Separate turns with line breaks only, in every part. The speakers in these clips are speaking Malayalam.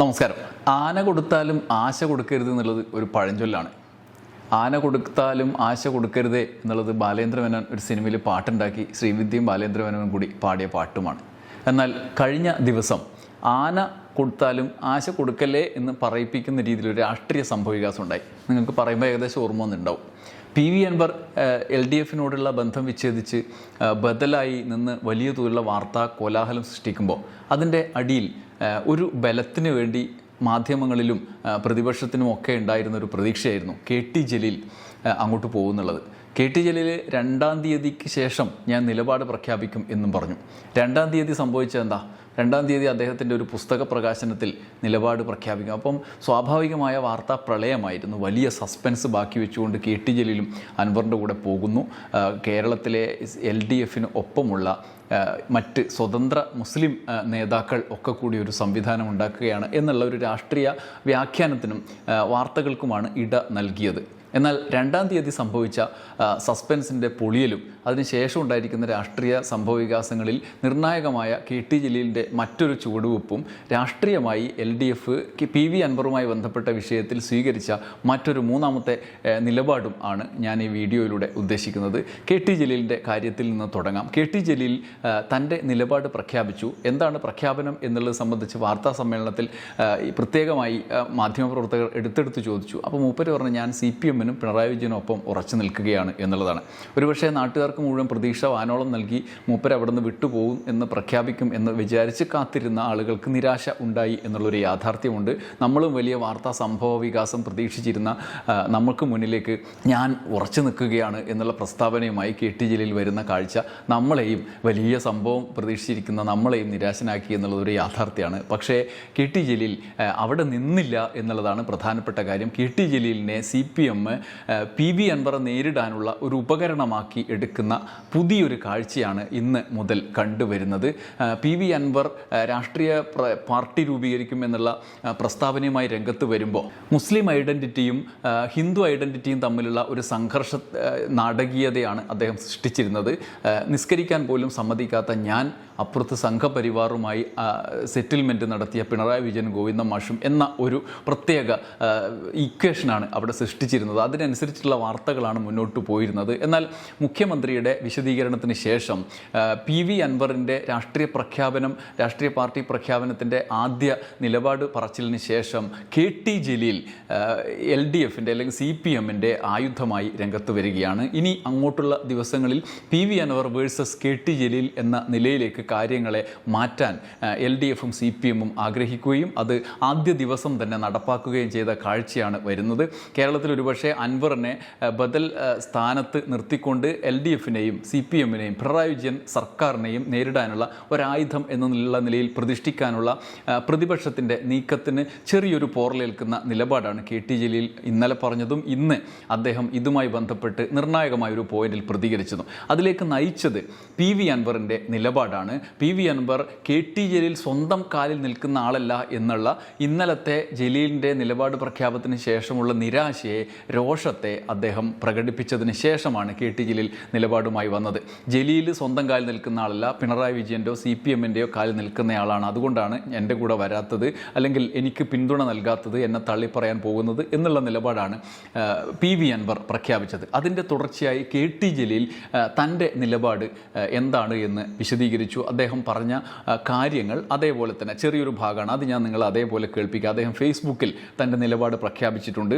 നമസ്കാരം. ആന കൊടുത്താലും ആശ കൊടുക്കരുത് എന്നുള്ളത് ഒരു പഴഞ്ചൊല്ലാണ്. ആന കൊടുത്താലും ആശ കൊടുക്കരുതേ എന്നുള്ളത് ബാലേന്ദ്രമേനോൻ ഒരു സിനിമയിൽ പാട്ടുണ്ടാക്കി ശ്രീവിദ്യയും ബാലേന്ദ്രമേനോനും കൂടി പാടിയ പാട്ടുമാണ്. എന്നാൽ കഴിഞ്ഞ ദിവസം ആന കൊടുത്താലും ആശ കൊടുക്കല്ലേ എന്ന് പറയിപ്പിക്കുന്ന രീതിയിൽ ഒരു രാഷ്ട്രീയ സംഭവവികാസം ഉണ്ടായി. നിങ്ങൾക്ക് പറയുമ്പോൾ ഏകദേശം ഓർമ്മ ഒന്നുണ്ടാവും P V Anvar L D എഫിനോടുള്ള ബന്ധം വിച്ഛേദിച്ച് ബദലായി നിന്ന് വലിയ തോതിലുള്ള വാർത്താ കോലാഹലം സൃഷ്ടിക്കുമ്പോൾ അതിന്റെ അടിയിൽ ഒരു ബലത്തിന് വേണ്ടി മാധ്യമങ്ങളിലും പ്രതിപക്ഷത്തിനുമൊക്കെ ഉണ്ടായിരുന്ന ഒരു പ്രതീക്ഷയായിരുന്നു കെ ടി ജലീൽ അങ്ങോട്ട് പോകുന്നുള്ളത്. കെ ടി ജലീൽ രണ്ടാം തീയതിക്ക് ശേഷം ഞാൻ നിലപാട് പ്രഖ്യാപിക്കും എന്നും പറഞ്ഞു. രണ്ടാം തീയതി സംഭവിച്ചത് എന്താ? രണ്ടാം തീയതി അദ്ദേഹത്തിന്റെ ഒരു പുസ്തക പ്രകാശനത്തിൽ നിലപാട് പ്രഖ്യാപിക്കും. അപ്പം സ്വാഭാവികമായ വാർത്താ പ്രളയമായിരുന്നു. വലിയ സസ്പെൻസ് ബാക്കി വെച്ചുകൊണ്ട് കെ ടി ജലീലും അൻവറിന്റെ കൂടെ പോകുന്നു. കേരളത്തിലെ എൽ ഡി എഫിന് ഒപ്പമുള്ള മറ്റ് സ്വതന്ത്ര മുസ്ലിം നേതാക്കൾ ഒക്കെ കൂടി ഒരു സംവിധാനം ഉണ്ടാക്കുകയാണ് എന്നുള്ള ഒരു രാഷ്ട്രീയ വ്യാഖ്യാനത്തിനും വാർത്തകൾക്കുമാണ് ഇട നൽകിയത്. എന്നാൽ രണ്ടാം തീയതി സംഭവിച്ച സസ്പെൻസിന്റെ പൊളിയലും അതിനുശേഷം ഉണ്ടായിരിക്കുന്ന രാഷ്ട്രീയ സംഭവ വികാസങ്ങളിൽ നിർണായകമായ കെ ടി ജലീലിന്റെ മറ്റൊരു ചുവടുവെപ്പും രാഷ്ട്രീയമായി L D F P V അൻവറുമായി ബന്ധപ്പെട്ട വിഷയത്തിൽ സ്വീകരിച്ച മറ്റൊരു മൂന്നാമത്തെ നിലപാടും ആണ് ഞാൻ ഈ വീഡിയോയിലൂടെ ഉദ്ദേശിക്കുന്നത്. കെ ടി ജലീലിന്റെ കാര്യത്തിൽ നിന്ന് തുടങ്ങാം. കെ ടി ജലീൽ തന്റെ നിലപാട് പ്രഖ്യാപിച്ചു. എന്താണ് പ്രഖ്യാപനം എന്നുള്ളത് സംബന്ധിച്ച് വാർത്താ സമ്മേളനത്തിൽ പ്രത്യേകമായി മാധ്യമപ്രവർത്തകർ എടുത്തെടുത്ത് ചോദിച്ചു. അപ്പോൾ മൂപ്പര് പറഞ്ഞു ഞാൻ സി പി എമ്മിനും പിണറായി വിജയനും ഒപ്പം ഉറച്ചു നിൽക്കുകയാണ് എന്നുള്ളതാണ്. ഒരുപക്ഷെ നാട്ടുകാർക്ക് മുഴുവൻ പ്രതീക്ഷ വാനോളം നൽകി മൂപ്പർ അവിടെ നിന്ന് വിട്ടുപോകും എന്ന് പ്രഖ്യാപിക്കും എന്ന് വിചാരിച്ച് കാത്തിരുന്ന ആളുകൾക്ക് നിരാശ ഉണ്ടായി എന്നുള്ളൊരു യാഥാർത്ഥ്യമുണ്ട്. നമ്മളും വലിയ വാർത്താ സംഭവ വികാസം പ്രതീക്ഷിച്ചിരുന്ന നമുക്ക് മുന്നിലേക്ക് ഞാൻ ഉറച്ചു നിൽക്കുകയാണ് എന്നുള്ള പ്രസ്താവനയുമായി കെ ടി ജലീൽ വരുന്ന കാഴ്ച നമ്മളെയും വലിയ സംഭവം പ്രതീക്ഷിച്ചിരിക്കുന്ന നമ്മളെയും നിരാശനാക്കി എന്നുള്ളതൊരു യാഥാർത്ഥ്യമാണ്. പക്ഷേ കെ ടി ജലീൽ അവിടെ നിന്നില്ല എന്നുള്ളതാണ് പ്രധാനപ്പെട്ട കാര്യം. K T ജലീലിനെ C P M P V അൻവറെ നേരിടാനുള്ള ഒരു ഉപകരണമാക്കി എടുക്കുന്ന പുതിയൊരു കാഴ്ചയാണ് ഇന്ന് മുതൽ കണ്ടുവരുന്നത്. പി വി അൻവർ രാഷ്ട്രീയ പാർട്ടി രൂപീകരിക്കും എന്നുള്ള പ്രസ്താവനയുമായി രംഗത്ത് വരുമ്പോൾ മുസ്ലിം ഐഡന്റിറ്റിയും ഹിന്ദു ഐഡന്റിറ്റിയും തമ്മിലുള്ള ഒരു സംഘർഷ നാടകീയതയാണ് അദ്ദേഹം സൃഷ്ടിച്ചിരുന്നത്. നിസ്കരിക്കാൻ പോലും സമ്മതിക്കാത്ത ഞാൻ അപ്പുറത്ത് സംഘപരിവാറുമായി സെറ്റിൽമെന്റ് നടത്തിയ പിണറായി വിജയൻ ഗോവിന്ദ മാഷും എന്ന ഒരു പ്രത്യേക ഇക്വേഷനാണ് അവിടെ സൃഷ്ടിച്ചിരുന്നത്. അതിനനുസരിച്ചുള്ള വാർത്തകളാണ് മുന്നോട്ട് പോയിരുന്നത്. എന്നാൽ മുഖ്യമന്ത്രിയുടെ വിശദീകരണത്തിന് ശേഷം പി വി അൻവറിന്റെ രാഷ്ട്രീയ പ്രഖ്യാപനം രാഷ്ട്രീയ പാർട്ടി പ്രഖ്യാപനത്തിന്റെ ആദ്യ നിലപാട് പറച്ചിലിന് ശേഷം K T Jaleel L D എഫിന്റെ അല്ലെങ്കിൽ സി പി എമ്മിന്റെ ആയുധമായി രംഗത്ത് വരികയാണ്. ഇനി അങ്ങോട്ടുള്ള ദിവസങ്ങളിൽ P V Anvar versus K T Jaleel എന്ന നിലയിലേക്ക് കാര്യങ്ങളെ മാറ്റാൻ എൽ ഡി എഫും സി പി എമ്മും ആഗ്രഹിക്കുകയും അത് ആദ്യ ദിവസം തന്നെ നടപ്പാക്കുകയും ചെയ്ത കാഴ്ചയാണ് വരുന്നത്. കേരളത്തിൽ ഒരുപക്ഷെ അൻവറിനെ ബദൽ സ്ഥാനത്ത് നിർത്തിക്കൊണ്ട് എൽ ഡി എഫിനെയും സി പി എമ്മിനെയും പിണറായി വിജയൻ സർക്കാരിനെയും നേരിടാനുള്ള ഒരായുധം എന്നുള്ള നിലയിൽ പ്രതിഷ്ഠിക്കാനുള്ള പ്രതിപക്ഷത്തിന്റെ നീക്കത്തിന് ചെറിയൊരു പോറലേൽക്കുന്ന നിലപാടാണ് കെ ടി ജലീൽ ഇന്നലെ പറഞ്ഞതും ഇന്ന് അദ്ദേഹം ഇതുമായി ബന്ധപ്പെട്ട് നിർണായകമായ ഒരു പോയിന്റിൽ പ്രതികരിച്ചതും. അതിലേക്ക് നയിച്ചത് പി വി അൻവറിന്റെ നിലപാടാണ്. P V Anvar K T Jaleel സ്വന്തം കാലിൽ നിൽക്കുന്ന ആളല്ല എന്നുള്ള ഇന്നലത്തെ ജലീലിന്റെ നിലപാട് പ്രഖ്യാപനത്തിന് ശേഷമുള്ള നിരാശയെ രോഷത്തെ അദ്ദേഹം പ്രകടിപ്പിച്ചതിന് ശേഷമാണ് കെ ടി ജലീൽ നിലപാടുമായി വന്നത്. ജലീൽ സ്വന്തം കാലിൽ നിൽക്കുന്ന ആളല്ല പിണറായി വിജയന്റെയോ സി പി എമ്മിന്റെയോ കാലിൽ നിൽക്കുന്നയാളാണ് അതുകൊണ്ടാണ് എന്റെ കൂടെ വരാത്തത് അല്ലെങ്കിൽ എനിക്ക് പിന്തുണ നൽകാത്തത് എന്നെ തള്ളിപ്പറയാൻ പോകുന്നത് എന്നുള്ള നിലപാടാണ് പി വി അൻവർ പ്രഖ്യാപിച്ചത്. അതിന്റെ തുടർച്ചയായി കെ ടി ജലീൽ തന്റെ നിലപാട് എന്താണ് എന്ന് വിശദീകരിച്ചു. അദ്ദേഹം പറഞ്ഞ കാര്യങ്ങൾ അതേപോലെ തന്നെ ചെറിയൊരു ഭാഗമാണ്. അത് ഞാൻ നിങ്ങൾ അതേപോലെ കേൾപ്പിക്കുക അദ്ദേഹം ഫേസ്ബുക്കിൽ തന്റെ നിലപാട് പ്രഖ്യാപിച്ചിട്ടുണ്ട്.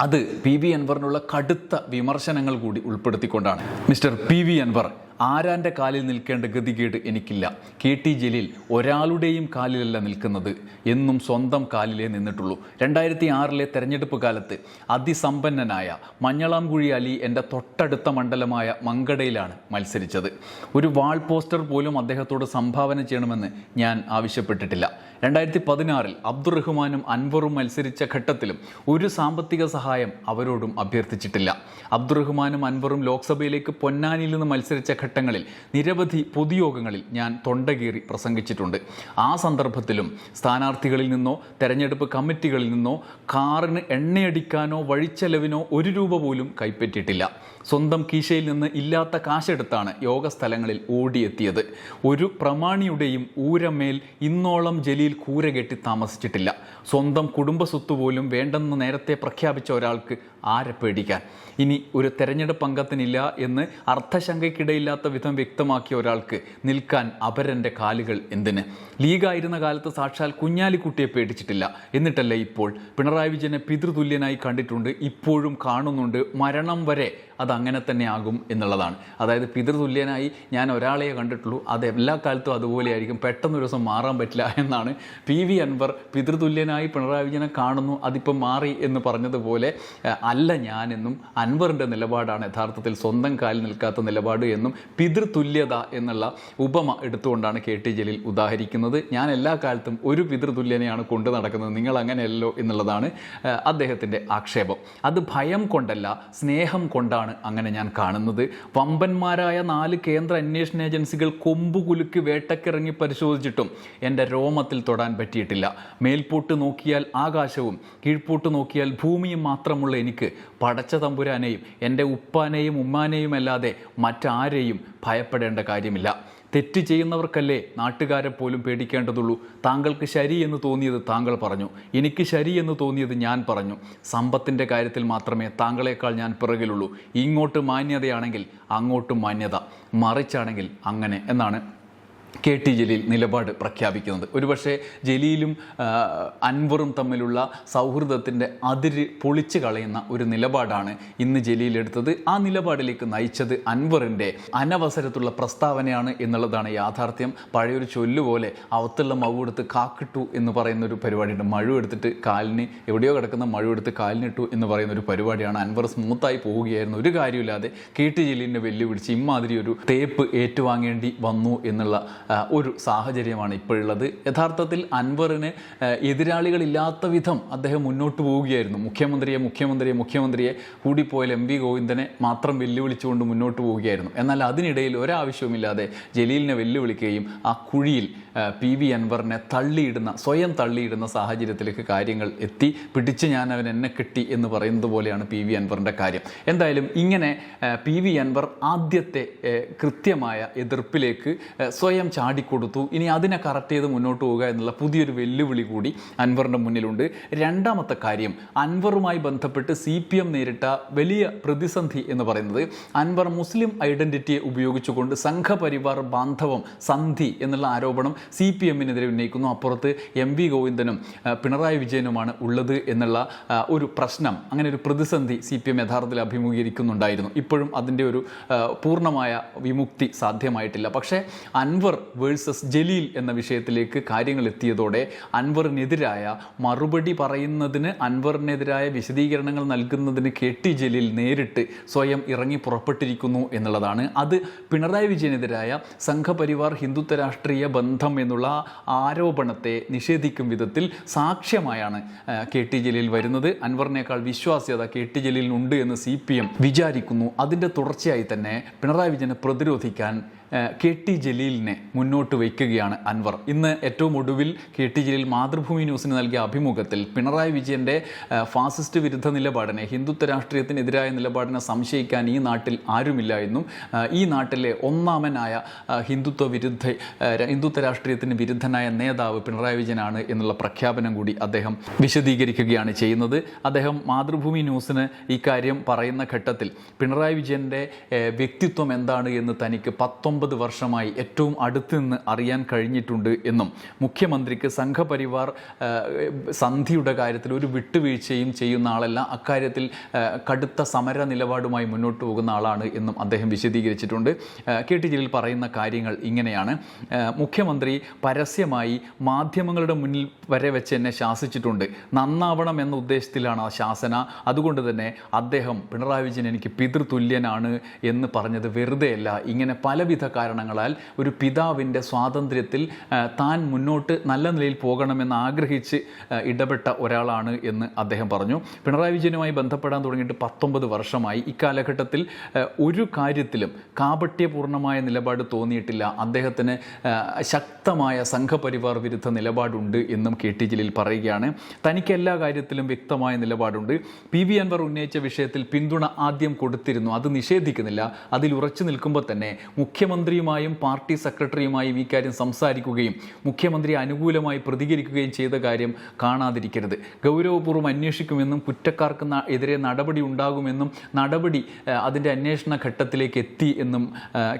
അത് പി വി അൻവറിനുള്ള കടുത്ത വിമർശനങ്ങൾ കൂടി ഉൾപ്പെടുത്തിക്കൊണ്ടാണ്. മിസ്റ്റർ പി വി അൻവർ ആരാന്റെ കാലിൽ നിൽക്കേണ്ട ഗതികേട് എനിക്കില്ല. കെ ടി ജലീൽ ഒരാളുടെയും കാലിലല്ല നിൽക്കുന്നത്. എന്നും സ്വന്തം കാലിലേ നിന്നിട്ടുള്ളൂ. രണ്ടായിരത്തി ആറിലെ തെരഞ്ഞെടുപ്പ് കാലത്ത് അതിസമ്പന്നനായ മഞ്ഞളാംകുഴി അലി എന്റെ തൊട്ടടുത്ത മണ്ഡലമായ മങ്കടയിലാണ് മത്സരിച്ചത്. ഒരു വാൾ പോസ്റ്റർ പോലും അദ്ദേഹത്തോട് സംഭാവന ചെയ്യണമെന്ന് ഞാൻ ആവശ്യപ്പെട്ടിട്ടില്ല. രണ്ടായിരത്തി പതിനാറിൽ അബ്ദുറഹ്മാനും അൻവറും മത്സരിച്ച ഘട്ടത്തിലും ഒരു സാമ്പത്തിക സഹായം അവരോടും അഭ്യർത്ഥിച്ചിട്ടില്ല. അബ്ദുറഹ്മാനും അൻവറും ലോക്സഭയിലേക്ക് പൊന്നാനിയിൽ നിന്ന് മത്സരിച്ച കാലഘട്ടങ്ങളിൽ നിരവധി പൊതുയോഗങ്ങളിൽ ഞാൻ തൊണ്ടകീറി പ്രസംഗിച്ചിട്ടുണ്ട്. ആ സന്ദർഭത്തിലും സ്ഥാനാർത്ഥികളിൽ നിന്നോ തെരഞ്ഞെടുപ്പ് കമ്മിറ്റികളിൽ നിന്നോ കാറിന് എണ്ണയടിക്കാനോ വഴിച്ചെലവിനോ ഒരു രൂപ പോലും കൈപ്പറ്റിയിട്ടില്ല. സ്വന്തം കീശയിൽ നിന്ന് ഇല്ലാത്ത കാശെടുത്താണ് യോഗ സ്ഥലങ്ങളിൽ ഓടിയെത്തിയത്. ഒരു പ്രമാണിയുടെയും ഊരമേൽ ഇന്നോളം ജലീൽ കൂര കെട്ടി താമസിച്ചിട്ടില്ല. സ്വന്തം കുടുംബ സ്വത്ത് പോലും വേണ്ടെന്ന് നേരത്തെ പ്രഖ്യാപിച്ച ഒരാൾക്ക് ആരെ പേടിക്കാൻ? ഇനി ഒരു തെരഞ്ഞെടുപ്പ് അംഗത്തിനില്ല എന്ന് അർത്ഥശങ്കയ്ക്കിടയില്ലാത്ത വിധം വ്യക്തമാക്കിയ ഒരാൾക്ക് നിൽക്കാൻ അപരന്റെ കാലുകൾ എന്തിന്? ലീഗായിരുന്ന കാലത്ത് സാക്ഷാൽ കുഞ്ഞാലിക്കുട്ടിയെ പേടിച്ചിട്ടില്ല. എന്നിട്ടല്ലേ ഇപ്പോൾ പിണറായി വിജയനെ പിതൃതുല്യനായി കണ്ടിട്ടുണ്ട് ഇപ്പോഴും കാണുന്നുണ്ട് മരണം വരെ അത് അങ്ങനെ തന്നെ ആകും എന്നുള്ളതാണ്. അതായത് പിതൃതുല്യനായി ഞാൻ ഒരാളെ കണ്ടിട്ടുള്ളൂ. അത് എല്ലാ കാലത്തും അതുപോലെയായിരിക്കും. പെട്ടെന്ന് ഒരു ദിവസം മാറാൻ പറ്റില്ല എന്നാണ് പി വി അൻവർ പിതൃതുല്യനായി പിണറായി വിജയനെ കാണുന്നു അതിപ്പം മാറി എന്ന് പറഞ്ഞതുപോലെ അല്ല ഞാനെന്നും അൻവറിന്റെ നിലപാടാണ് യഥാർത്ഥത്തിൽ സ്വന്തം കാലിൽ നിൽക്കാത്ത നിലപാട് എന്നും പിതൃതുല്യത എന്നുള്ള ഉപമ എടുത്തുകൊണ്ടാണ് കെ ടി ജലീൽ ഉദാഹരിക്കുന്നത്. ഞാൻ എല്ലാ കാലത്തും ഒരു പിതൃതുല്യനെയാണ് കൊണ്ടു നടക്കുന്നത്. നിങ്ങൾ അങ്ങനെയല്ലോ എന്നുള്ളതാണ് അദ്ദേഹത്തിന്റെ ആക്ഷേപം. അത് ഭയം കൊണ്ടല്ല സ്നേഹം കൊണ്ടാണ് അങ്ങനെ ഞാൻ കാണുന്നത്. വമ്പന്മാരായ നാല് കേന്ദ്ര അന്വേഷണ ഏജൻസികൾ കൊമ്പുകുലുക്ക് വേട്ടക്കിറങ്ങി പരിശോധിച്ചിട്ടും എന്റെ രോമത്തിൽ തൊടാൻ പറ്റിയിട്ടില്ല. മേൽപൂട്ട് നോക്കിയാൽ ആകാശവും കീഴ്പൂട്ട് നോക്കിയാൽ ഭൂമിയും മാത്രമുള്ള എനിക്ക് പടച്ച തമ്പുരാനെയും എന്റെ ഉപ്പാനെയും ഉമ്മാനെയും അല്ലാതെ മറ്റാരെയും ഭയപ്പെടേണ്ട കാര്യമില്ല. തെറ്റ് ചെയ്യുന്നവർക്കല്ലേ നാട്ടുകാരെ പോലും പേടിക്കേണ്ടതുള്ളൂ? താങ്കൾക്ക് ശരി എന്ന് തോന്നിയത് താങ്കൾ പറഞ്ഞു. എനിക്ക് ശരി എന്ന് തോന്നിയത് ഞാൻ പറഞ്ഞു. സമ്പത്തിന്റെ കാര്യത്തിൽ മാത്രമേ താങ്കളെക്കാൾ ഞാൻ പിറകിലുള്ളൂ. ഇങ്ങോട്ട് മാന്യതയാണെങ്കിൽ അങ്ങോട്ടും മാന്യത. മറിച്ചാണെങ്കിൽ അങ്ങനെ എന്നാണ് കെ ടി ജലീൽ നിലപാട് പ്രഖ്യാപിക്കുന്നത്. ഒരുപക്ഷെ ജലീലും അൻവറും തമ്മിലുള്ള സൗഹൃദത്തിന്റെ അതിര് പൊളിച്ചു കളയുന്ന ഒരു നിലപാടാണ് ഇന്ന് ജലീൽ എടുത്തത്. ആ നിലപാടിലേക്ക് നയിച്ചത് അൻവറിന്റെ അനവസരത്തുള്ള പ്രസ്താവനയാണ് എന്നുള്ളതാണ് യാഥാർത്ഥ്യം. പഴയൊരു ചൊല്ലുപോലെ അവത്തുള്ള മഴു എടുത്ത് കാക്കിട്ടു എന്ന് പറയുന്ന ഒരു പരിപാടിയുണ്ട്. മഴു എടുത്തിട്ട് കാലിന് എവിടെയോ കിടക്കുന്ന മഴു എടുത്ത് കാലിനിട്ടു എന്ന് പറയുന്ന ഒരു പരിപാടിയാണ്. അൻവർ സ്മൂത്തായി പോവുകയായിരുന്നു. ഒരു കാര്യമില്ലാതെ കെ ടി ജലീലിനെ വെല്ലുവിളിച്ച് ഇമാതിരി ഒരു തേപ്പ് ഏറ്റുവാങ്ങേണ്ടി വന്നു എന്നുള്ള ഒരു സാഹചര്യമാണ് ഇപ്പോഴുള്ളത്. യഥാർത്ഥത്തിൽ അൻവറിന് എതിരാളികളില്ലാത്ത വിധം അദ്ദേഹം മുന്നോട്ട് പോവുകയായിരുന്നു. മുഖ്യമന്ത്രിയെ മുഖ്യമന്ത്രിയെ മുഖ്യമന്ത്രിയെ കൂടിപ്പോയാൽ എം വി ഗോവിന്ദനെ മാത്രം വെല്ലുവിളിച്ചുകൊണ്ട് മുന്നോട്ട് പോവുകയായിരുന്നു. എന്നാൽ അതിനിടയിൽ ഒരാവശ്യവുമില്ലാതെ ജലീലിനെ വെല്ലുവിളിക്കുകയും ആ കുഴിയിൽ പി വി അൻവറിനെ തള്ളിയിടുന്ന സ്വയം തള്ളിയിടുന്ന സാഹചര്യത്തിലേക്ക് കാര്യങ്ങൾ എത്തി. പിടിച്ച് ഞാൻ അവൻ എന്നെ കിട്ടി എന്ന് പറയുന്നത് പോലെയാണ് പി വി അൻവറിന്റെ കാര്യം. എന്തായാലും ഇങ്ങനെ പി വി അൻവർ ആദ്യത്തെ കൃത്യമായ എതിർപ്പിലേക്ക് സ്വയം ചാടിക്കൊടുത്തു. ഇനി അതിനെ കറക്റ്റ് ചെയ്ത് മുന്നോട്ട് പോവുക എന്നുള്ള പുതിയൊരു വെല്ലുവിളി കൂടി അൻവറിന്റെ മുന്നിലുണ്ട്. രണ്ടാമത്തെ കാര്യം അൻവറുമായി ബന്ധപ്പെട്ട് സി പി എം നേരിട്ട വലിയ പ്രതിസന്ധി എന്ന് പറയുന്നത് അൻവർ മുസ്ലിം ഐഡന്റിറ്റിയെ ഉപയോഗിച്ചുകൊണ്ട് സംഘപരിവാർ ബാന്ധവം സന്ധി എന്നുള്ള ആരോപണം സി പി എമ്മിനെതിരെ ഉന്നയിക്കുന്നു. അപ്പുറത്ത് എം വി ഗോവിന്ദനും പിണറായി വിജയനുമാണ് ഉള്ളത് എന്നുള്ള ഒരു പ്രശ്നം അങ്ങനെ ഒരു പ്രതിസന്ധി സി പി എം യഥാർത്ഥത്തിൽ അഭിമുഖീകരിക്കുന്നുണ്ടായിരുന്നു. ഇപ്പോഴും അതിന്റെ ഒരു പൂർണമായ വിമുക്തി സാധ്യമായിട്ടില്ല. പക്ഷേ അൻവർ വേഴ്സസ് ജലീൽ എന്ന വിഷയത്തിലേക്ക് കാര്യങ്ങൾ എത്തിയതോടെ അൻവറിനെതിരായ മറുപടി പറയുന്നതിന് അൻവറിനെതിരായ വിശദീകരണങ്ങൾ നൽകുന്നതിന് കെ ടി ജലീൽ നേരിട്ട് സ്വയം ഇറങ്ങി പുറപ്പെട്ടിരിക്കുന്നു എന്നുള്ളതാണ്. അത് പിണറായി വിജയനെതിരായ സംഘപരിവാർ ഹിന്ദുത്വ രാഷ്ട്രീയ ബന്ധം എന്നുള്ള ആരോപണത്തെ നിഷേധിക്കും വിധത്തിൽ സാക്ഷ്യമായാണ് കെ ടി ജലീൽ വരുന്നത്. അൻവറിനേക്കാൾ വിശ്വാസ്യത കെ ടി ജലീലിനുണ്ട് എന്ന് സി പി എം വിചാരിക്കുന്നു. അതിന്റെ തുടർച്ചയായി തന്നെ പിണറായി വിജയനെ പ്രതിരോധിക്കാൻ കെ ടി ജലീലിനെ മുന്നോട്ട് വയ്ക്കുകയാണ് അൻവർ. ഇന്ന് ഏറ്റവും ഒടുവിൽ കെ ടി ജലീൽ മാതൃഭൂമി ന്യൂസിന് നൽകിയ അഭിമുഖത്തിൽ പിണറായി വിജയന്റെ ഫാസിസ്റ്റ് വിരുദ്ധ നിലപാടിനെ ഹിന്ദുത്വ രാഷ്ട്രീയത്തിനെതിരായ നിലപാടിനെ സംശയിക്കാൻ ഈ നാട്ടിൽ ആരുമില്ല എന്നും ഈ നാട്ടിലെ ഒന്നാമനായ ഹിന്ദുത്വ വിരുദ്ധ ഹിന്ദുത്വ രാഷ്ട്രീയത്തിന് വിരുദ്ധനായ നേതാവ് പിണറായി വിജയനാണ് എന്നുള്ള പ്രഖ്യാപനം കൂടി അദ്ദേഹം വിശദീകരിക്കുകയാണ് ചെയ്യുന്നത്. അദ്ദേഹം മാതൃഭൂമി ന്യൂസിന് ഇക്കാര്യം പറയുന്ന ഘട്ടത്തിൽ പിണറായി വിജയന്റെ വ്യക്തിത്വം എന്താണ് എന്ന് തനിക്ക് പത്തൊമ്പത് വർഷമായി ഏറ്റവും അടുത്ത് നിന്ന് അറിയാൻ കഴിഞ്ഞിട്ടുണ്ട് എന്നും മുഖ്യമന്ത്രിക്ക് സംഘപരിവാർ സന്ധിയുടെ കാര്യത്തിൽ ഒരു വിട്ടുവീഴ്ചയും ചെയ്യുന്ന ആളല്ല അക്കാര്യത്തിൽ കടുത്ത സമര നിലപാടുമായി മുന്നോട്ട് പോകുന്ന ആളാണ് എന്നും അദ്ദേഹം വിശദീകരിച്ചിട്ടുണ്ട്. കെ ടി ജലീൽ പറയുന്ന കാര്യങ്ങൾ ഇങ്ങനെയാണ്. മുഖ്യമന്ത്രി പരസ്യമായി മാധ്യമങ്ങളുടെ മുന്നിൽ വരെ വെച്ച് എന്നെ ശാസിച്ചിട്ടുണ്ട്. നന്നാവണം എന്ന ഉദ്ദേശത്തിലാണ് ആ ശാസന. അതുകൊണ്ട് തന്നെ അദ്ദേഹം പിണറായി വിജയൻ എനിക്ക് പിതൃതുല്യനാണ് എന്ന് പറഞ്ഞത് വെറുതെയല്ല. ഇങ്ങനെ പലവിധ കാരണങ്ങളാൽ ഒരു പിതാവിന്റെ സ്വാതന്ത്ര്യത്തിൽ താൻ മുന്നോട്ട് നല്ല നിലയിൽ പോകണമെന്ന് ആഗ്രഹിച്ച് ഇടപെട്ട ഒരാളാണ് എന്ന് അദ്ദേഹം പറഞ്ഞു. പിണറായി വിജയനുമായി ബന്ധപ്പെടാൻ തുടങ്ങിയിട്ട് പത്തൊമ്പത് വർഷമായി. ഇക്കാലഘട്ടത്തിൽ ഒരു കാര്യത്തിലും കാപട്യപൂർണമായ നിലപാട് തോന്നിയിട്ടില്ല. അദ്ദേഹത്തിന് ശക്തമായ സംഘപരിവാർ വിരുദ്ധ നിലപാടുണ്ട് എന്നും കെ ടി ജലീൽ പറയുകയാണ്. തനിക്ക് എല്ലാ കാര്യത്തിലും വ്യക്തമായ നിലപാടുണ്ട്. പി വി അൻവർ ഉന്നയിച്ച വിഷയത്തിൽ പിന്തുണ ആദ്യം കൊടുത്തിരുന്നു. അത് നിഷേധിക്കുന്നില്ല. അതിൽ ഉറച്ചു നിൽക്കുമ്പോൾ തന്നെ മുഖ്യമന്ത്രിയുമായും പാർട്ടി സെക്രട്ടറിയുമായും ഈ കാര്യം സംസാരിക്കുകയും മുഖ്യമന്ത്രി അനുകൂലമായി പ്രതികരിക്കുകയും ചെയ്ത കാര്യം കാണാതിരിക്കരുത്. ഗൗരവപൂർവം അന്വേഷിക്കുമെന്നും കുറ്റക്കാർക്ക് എതിരെ നടപടി ഉണ്ടാകുമെന്നും നടപടി അതിന്റെ അന്വേഷണ ഘട്ടത്തിലേക്ക് എത്തി എന്നും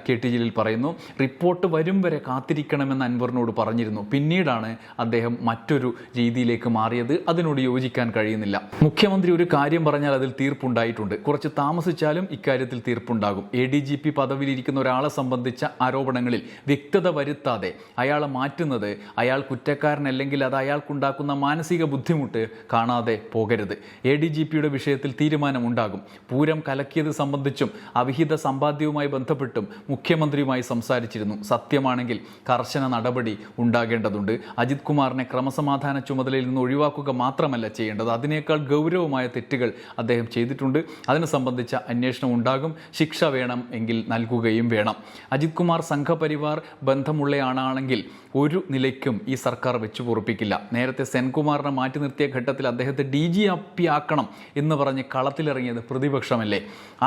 കെ ടി ജലീൽ പറയുന്നു. റിപ്പോർട്ട് വരും വരെ കാത്തിരിക്കണമെന്ന് അൻവറിനോട് പറഞ്ഞിരുന്നു. പിന്നീടാണ് അദ്ദേഹം മറ്റൊരു രീതിയിലേക്ക് മാറിയത്. അതിനോട് യോജിക്കാൻ കഴിയുന്നില്ല. മുഖ്യമന്ത്രി ഒരു കാര്യം പറഞ്ഞാൽ അതിൽ തീർപ്പുണ്ടായിട്ടുണ്ട്. കുറച്ച് താമസിച്ചാലും ഇക്കാര്യത്തിൽ തീർപ്പുണ്ടാകും. എ ഡി ജി പി പദവിയിലിരിക്കുന്ന ഒരാളെ സംബന്ധിച്ച ആരോപണങ്ങളിൽ വ്യക്തത വരുത്താതെ അയാളെ മാറ്റുന്നത് അയാൾ കുറ്റക്കാരനല്ലെങ്കിൽ അത് അയാൾക്കുണ്ടാക്കുന്ന മാനസിക ബുദ്ധിമുട്ട് കാണാതെ പോകരുത്. എ ഡി ജി പിയുടെ വിഷയത്തിൽ തീരുമാനമുണ്ടാകും. പൂരം കലക്കിയത് സംബന്ധിച്ചും അവിഹിത സമ്പാദ്യവുമായി ബന്ധപ്പെട്ടും മുഖ്യമന്ത്രിയുമായി സംസാരിച്ചിരുന്നു. സത്യമാണെങ്കിൽ കർശന നടപടി ഉണ്ടാകേണ്ടതുണ്ട്. അജിത് കുമാറിനെ ക്രമസമാധാന ചുമതലയിൽ നിന്ന് ഒഴിവാക്കുക മാത്രമല്ല ചെയ്യേണ്ടത്. അതിനേക്കാൾ ഗൗരവമായ തെറ്റുകൾ അദ്ദേഹം ചെയ്തിട്ടുണ്ട്. അതിനെ സംബന്ധിച്ച അന്വേഷണം ഉണ്ടാകും. ശിക്ഷ വേണം എങ്കിൽ നൽകുകയും വേണം. അജിത് കുമാർ സംഘപരിവാർ ബന്ധമുള്ളയാളാണെങ്കിൽ ഒരു നിലയ്ക്കും ഈ സർക്കാർ വെച്ചു പൊറുപ്പിക്കില്ല. നേരത്തെ സെൻകുമാറിനെ മാറ്റി നിർത്തിയ ഘട്ടത്തിൽ അദ്ദേഹത്തെ ഡി ജി പി ആക്കണം എന്ന് പറഞ്ഞ് കളത്തിലിറങ്ങിയത് പ്രതിപക്ഷമല്ലേ?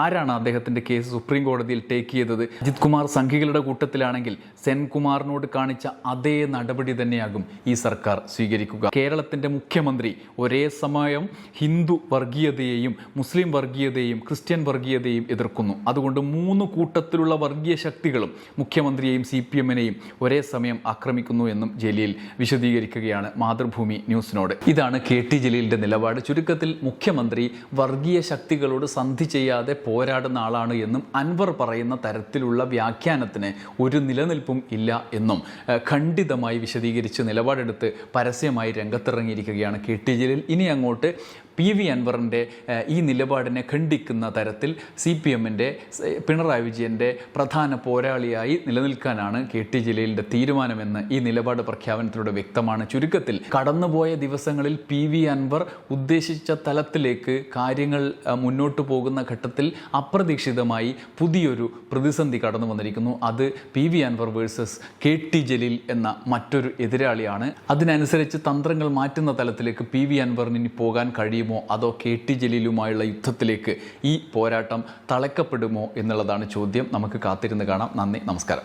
ആരാണ് അദ്ദേഹത്തിന്റെ കേസ് സുപ്രീം കോടതിയിൽ ടേക്ക് ചെയ്തത്? അജിത് കുമാർ സംഘികളുടെ കൂട്ടത്തിലാണെങ്കിൽ സെൻകുമാറിനോട് കാണിച്ച അതേ നടപടി തന്നെയാകും ഈ സർക്കാർ സ്വീകരിക്കുക. കേരളത്തിന്റെ മുഖ്യമന്ത്രി ഒരേ സമയം ഹിന്ദു വർഗീയതയെയും മുസ്ലിം വർഗീയതയെയും ക്രിസ്ത്യൻ വർഗീയതയെയും എതിർക്കുന്നു. അതുകൊണ്ട് മൂന്ന് കൂട്ടത്തിലുള്ള വർഗീയ ശക്തികളും മുഖ്യമന്ത്രിയെയും സി പി എമ്മിനെയും ഒരേ സമയം ആക്രമിക്കുന്നു എന്നും ജലീൽ വിശദീകരിക്കുകയാണ് മാതൃഭൂമി ന്യൂസിനോട്. ഇതാണ് കെ ടി ജലീലിന്റെ നിലപാട്. ചുരുക്കത്തിൽ മുഖ്യമന്ത്രി വർഗീയ ശക്തികളോട് സന്ധി ചെയ്യാതെ പോരാടുന്ന ആളാണ് എന്നും അൻവർ പറയുന്ന തരത്തിലുള്ള വ്യാഖ്യാനത്തിന് ഒരു നിലനിൽപ്പും ഇല്ല എന്നും ഖണ്ഡിതമായി വിശദീകരിച്ച് നിലപാടെടുത്ത് പരസ്യമായി രംഗത്തിറങ്ങിയിരിക്കുകയാണ് കെ ടി ജലീൽ. ഇനി അങ്ങോട്ട് പി വി അൻവറിന്റെ ഈ നിലപാടിനെ ഖണ്ഡിക്കുന്ന തരത്തിൽ സി പി എമ്മിന്റെ പിണറായി വിജയന്റെ പ്രധാന പോരാളിയായി നിലനിൽക്കാനാണ് കെ ടി ജലീലിന്റെ തീരുമാനമെന്ന് ഈ നിലപാട് പ്രഖ്യാപനത്തിലൂടെ വ്യക്തമാണ്. ചുരുക്കത്തിൽ കടന്നുപോയ ദിവസങ്ങളിൽ പി വി അൻവർ ഉദ്ദേശിച്ച തലത്തിലേക്ക് കാര്യങ്ങൾ മുന്നോട്ട് പോകുന്ന ഘട്ടത്തിൽ അപ്രതീക്ഷിതമായി പുതിയൊരു പ്രതിസന്ധി കടന്നു വന്നിരിക്കുന്നു. അത് P V Anvar versus K T Jaleel എന്ന മറ്റൊരു എതിരാളിയാണ്. അതിനനുസരിച്ച് തന്ത്രങ്ങൾ മാറ്റുന്ന തലത്തിലേക്ക് പി വി അൻവറിന് ഇനി പോകാൻ കഴിയുമോ? അതോ കെ ടി ജലീലുമായുള്ള യുദ്ധത്തിലേക്ക് ഈ പോരാട്ടം തളയ്ക്കപ്പെടുമോ എന്നുള്ളതാണ് ചോദ്യം നമുക്ക് കാത്തിരുന്ന് കാണാം. നന്ദി നമസ്കാരം.